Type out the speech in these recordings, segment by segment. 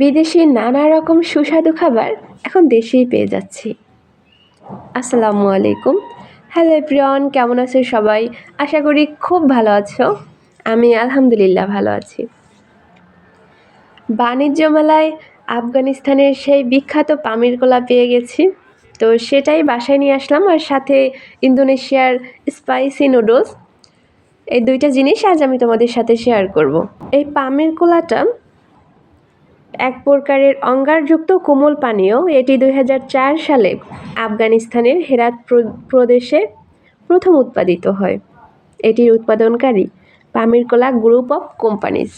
বিদেশি নানা রকম সুস্বাদু খাবার এখন দেশেই পেয়ে যাচ্ছি। আসসালামু আলাইকুম। হ্যালো প্রিয়ন কেমন আছো সবাই? আশা করি খুব ভালো আছো। আমি আলহামদুলিল্লাহ ভালো আছি। বাণিজ্য মেলায় আফগানিস্তানের সেই বিখ্যাত পামির কোলা পেয়ে গেছি। তো সেটাই বাসায় নিয়ে আসলাম আর সাথে ইন্দোনেশিয়ার স্পাইসি নুডলস এই দুইটা জিনিস আজ আমি তোমাদের সাথে শেয়ার করব। এই পামির কোলাটা এক প্রকারের অঙ্গারযুক্ত কোমল পানীয় এটি দু হাজার চার সালে আফগানিস্তানের হেরাত প্রদেশে প্রথম উৎপাদিত হয়। এটির উৎপাদনকারী পামিরকোলা গ্রুপ অফ কোম্পানিজ।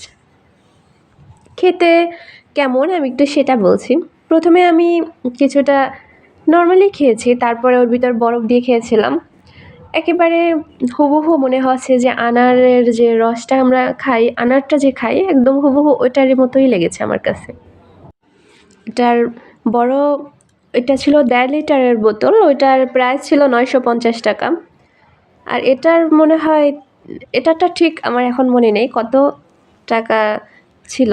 খেতে কেমন? আমি একটু সেটা বলছি। প্রথমে আমি কিছুটা নর্মালি খেয়েছি, তারপরে ওর ভিতর বরফ দিয়ে খেয়েছিলাম। একেবারে হুবহু মনে হচ্ছে যে আনারের যে রসটা আমরা খাই, আনারটা যে খাই, একদম হুবহু ওইটার মতোই লেগেছে আমার কাছে। এটার বড়, এটা ছিল দেড় লিটারের বোতল, ওইটার প্রাইস ছিল নয়শো পঞ্চাশ টাকা। আর এটার মনে হয়, এটাটা ঠিক আমার এখন মনে নেই কত টাকা ছিল।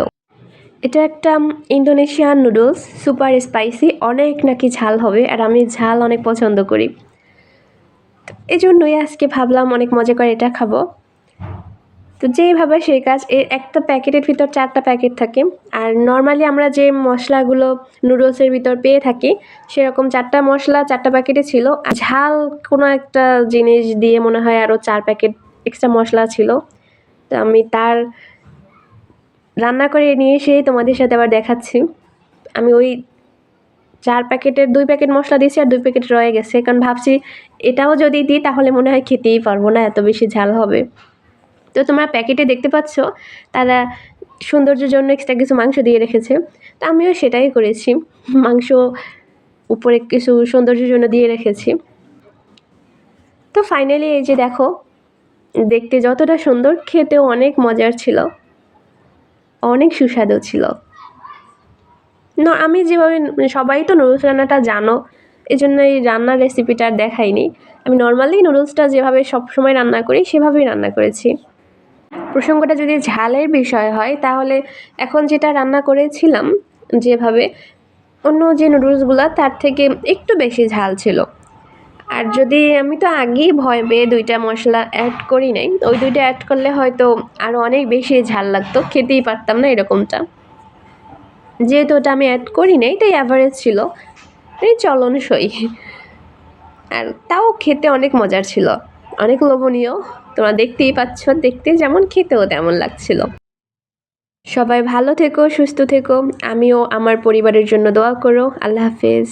এটা একটা ইন্দোনেশিয়ান নুডলস, সুপার স্পাইসি, অনেক নাকি ঝাল হবে, আর আমি ঝাল অনেক পছন্দ করি। এই জন্যই আজকে ভাবলাম অনেক মজা করে এটা খাব। তো যেইভাবে সেই কাজ, এর একটা প্যাকেটের ভিতর চারটা প্যাকেট থাকে। আর নর্মালি আমরা যে মশলাগুলো নুডলসের ভিতর পেয়ে থাকি, সেরকম চারটা মশলা চারটা প্যাকেটে ছিল। আর ঝাল কোনো একটা জিনিস দিয়ে মনে হয় আরও চার প্যাকেট এক্সট্রা মশলা ছিল। তো আমি তার রান্না করে নিয়ে এসেই তোমাদের সাথে আবার দেখাচ্ছি। আমি ওই চার প্যাকেটের দুই প্যাকেট মশলা দিয়েছি আর দুই প্যাকেট রয়ে গেছে। কারণ ভাবছি এটাও যদি দিই তাহলে মনে হয় খেতেই পারব না, এত বেশি ঝাল হবে। তো তোমরা প্যাকেটে দেখতে পাচ্ছ, তারা সৌন্দর্যের জন্য এক্সট্রা কিছু মাংস দিয়ে রেখেছে। তো আমিও সেটাই করেছি। মাংস উপরে কিছু সৌন্দর্যের জন্য দিয়ে রেখেছি। তো ফাইনালি এই যে দেখো, দেখতে যতটা সুন্দর, খেতেও অনেক মজার ছিল। অনেক সুস্বাদু ছিল। আমি যেভাবে সবাই তো নুডলস রান্নাটা জানো এই জন্য এই রান্নার রেসিপিটা আর দেখাইনি। আমি নর্মালি নুডলসটা যেভাবে সবসময় রান্না করি, সেভাবেই রান্না করেছি। প্রসঙ্গটা যদি ঝালের বিষয় হয়, তাহলে এখন যেটা রান্না করেছিলাম, যেভাবে অন্য যে নুডলসগুলো তার থেকে একটু বেশি ঝাল ছিল। আর যদি আমি তো আগেই ভয় পেয়ে দুইটা মশলা অ্যাড করি নাই, ওই দুইটা অ্যাড করলে হয়তো আরও অনেক বেশি ঝাল লাগতো, খেতেই পারতাম না এরকমটা। যেহেতু ওটা আমি অ্যাড করি নাই, তাই অ্যাভারেজ ছিল। এই চলনসই আর তাও খেতে অনেক মজার ছিল। অনেক লোভনীয়। তোমরা দেখতেই পাচ্ছ, দেখতে যেমন খেতেও তেমন লাগছিল। সবাই ভালো থেকো, সুস্থ থেকো। আমিও আমার পরিবারের জন্য দোয়া করো। আল্লাহ হাফেজ।